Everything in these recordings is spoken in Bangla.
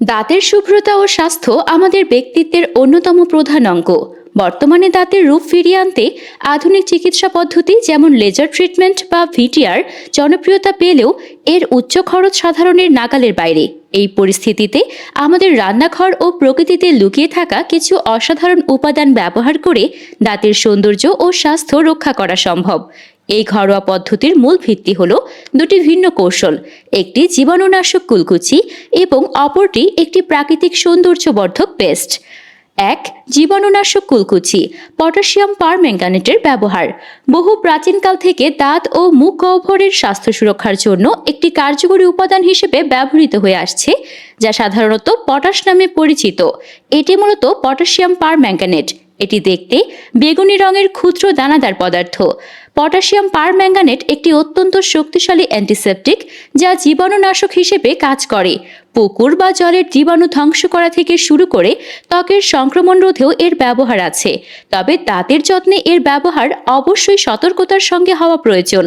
দাঁতের শুভ্রতা ও স্বাস্থ্য আমাদের ব্যক্তিত্বের অন্যতম প্রধান অঙ্গ। বর্তমানে দাঁতের রূপ ফিরিয়ে আনতে আধুনিক চিকিৎসা পদ্ধতি যেমন লেজার ট্রিটমেন্ট বা ভিটিআর জনপ্রিয়তা পেলেও এর উচ্চ খরচ সাধারণের নাগালের বাইরে। এই পরিস্থিতিতে আমাদের রান্নাঘর ও প্রকৃতিতে লুকিয়ে থাকা কিছু অসাধারণ উপাদান ব্যবহার করে দাঁতের সৌন্দর্য ও স্বাস্থ্য রক্ষা করা সম্ভব। এই ঘরোয়া পদ্ধতির মূল ভিত্তি হল দুটি ভিন্ন কৌশল, একটি জীবাণুনাশক কুলকুচি এবং অপরটি একটি প্রাকৃতিক সৌন্দর্যবর্ধক পেস্ট। এক, জীবাণুনাশক কুলকুচি, পটাশিয়াম পারম্যাঙ্গানেটের ব্যবহার। বহু প্রাচীনকাল থেকে দাঁত ও মুখ গহ্বরের স্বাস্থ্য সুরক্ষার জন্য একটি কার্যকরী উপাদান হিসেবে ব্যবহৃত হয়ে আসছে, যা সাধারণত পটাশ নামে পরিচিত। এটি মূলত পটাশিয়াম পারম্যাঙ্গানেট। এটি দেখতে বেগুনি রঙের ক্ষুদ্র দানাদার পদার্থ। পটাশিয়াম পারম্যাঙ্গানেট একটি অত্যন্ত শক্তিশালী অ্যান্টিসেপটিক যা জীবাণুনাশক হিসেবে কাজ করে। পুকুর বা জলের জীবাণু ধ্বংস করা থেকে শুরু করে ত্বকের সংক্রমণ রোধেও এর ব্যবহার আছে। তবে দাঁতের যত্নে এর ব্যবহার অবশ্যই সতর্কতার সঙ্গে হওয়া প্রয়োজন।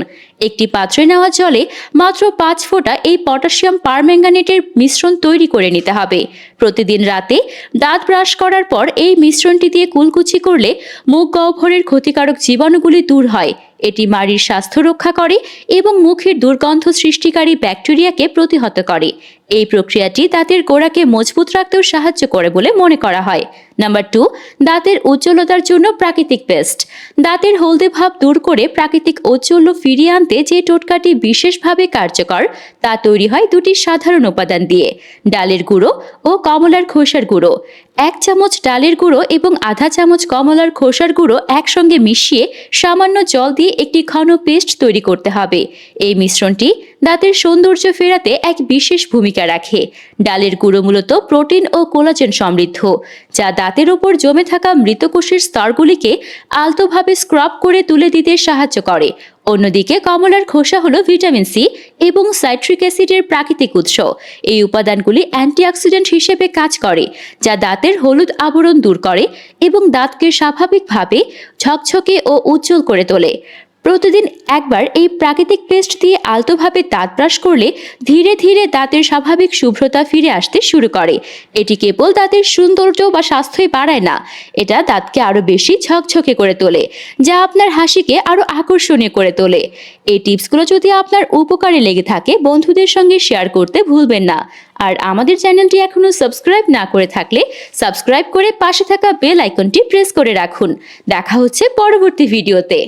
একটি পাত্রে নেওয়া জলে মাত্র পাঁচ ফোঁটা এই পটাশিয়াম পারম্যাঙ্গানেটের মিশ্রণ তৈরি করে নিতে হবে। প্রতিদিন রাতে দাঁত ব্রাশ করার পর এই মিশ্রণটি দিয়ে কুলকুচি করলে মুখ গহ্বরের ক্ষতিকারক জীবাণুগুলি দূর হয়। এটি মাড়ির স্বাস্থ্য রক্ষা করে এবং মুখের দুর্গন্ধ সৃষ্টিকারী ব্যাকটেরিয়াকে প্রতিহত করে। এই প্রক্রিয়াটি দাঁতের গোড়াকে মজবুত রাখতেও সাহায্য করে বলে মনে করা হয়। নাম্বার টু দাঁতের উজ্জ্বলতার জন্য প্রাকৃতিক পেস্ট। দাঁতের হলদে ভাব দূর করে প্রাকৃতিক ঔজ্জ্বল্য ফিরিয়ে আনতে যে টোটকাটি বিশেষভাবে কার্যকর, তা তৈরি হয় দুটি সাধারণ উপাদান দিয়ে, ডালের গুঁড়ো ও কমলার খোসার গুঁড়ো। এক চামচ ডালের গুঁড়ো এবং আধা চামচ কমলার খোসার গুঁড়ো একসঙ্গে মিশিয়ে সামান্য জল দিয়ে একটি ঘন পেস্ট তৈরি করতে হবে। এই মিশ্রণটি দাঁতের সৌন্দর্য ফেরাতে এক বিশেষ ভূমিকা রাখে। ডালের গুঁড়ো মূলত প্রোটিন ও কোলাজেন সমৃদ্ধ, যা দাঁতের ওপর জমে থাকা মৃতকোষের স্তরগুলিকে আলতোভাবে স্ক্রাব করে তুলে দিতে সাহায্য করে। অন্যদিকে কমলার খোসা হলো ভিটামিন সি এবং সাইট্রিক অ্যাসিডের প্রাকৃতিক উৎস। এই উপাদানগুলি অ্যান্টিঅক্সিডেন্ট হিসেবে কাজ করে, যা দাঁতের হলুদ আবরণ দূর করে এবং দাঁতকে স্বাভাবিকভাবে ঝকঝকে ও উজ্জ্বল করে তোলে। প্রতিদিন একবার এই প্রাকৃতিক পেস্ট দিয়ে আলতোভাবে দাঁত ব্রাশ করলে ধীরে ধীরে দাঁতের স্বাভাবিক শুভ্রতা ফিরে আসতে শুরু করে। এটি কেবল দাঁতের সৌন্দর্য বা স্বাস্থ্যই বাড়ায় না, এটা দাঁতকে আরও বেশি ঝকঝকে করে তোলে, যা আপনার হাসিকে আরও আকর্ষণীয় করে তোলে। এই টিপসগুলো যদি আপনার উপকারে লেগে থাকে, বন্ধুদের সঙ্গে শেয়ার করতে ভুলবেন না। আর আমাদের চ্যানেলটি এখনও সাবস্ক্রাইব না করে থাকলে সাবস্ক্রাইব করে পাশে থাকা বেল আইকনটি প্রেস করে রাখুন। দেখা হচ্ছে পরবর্তী ভিডিওতে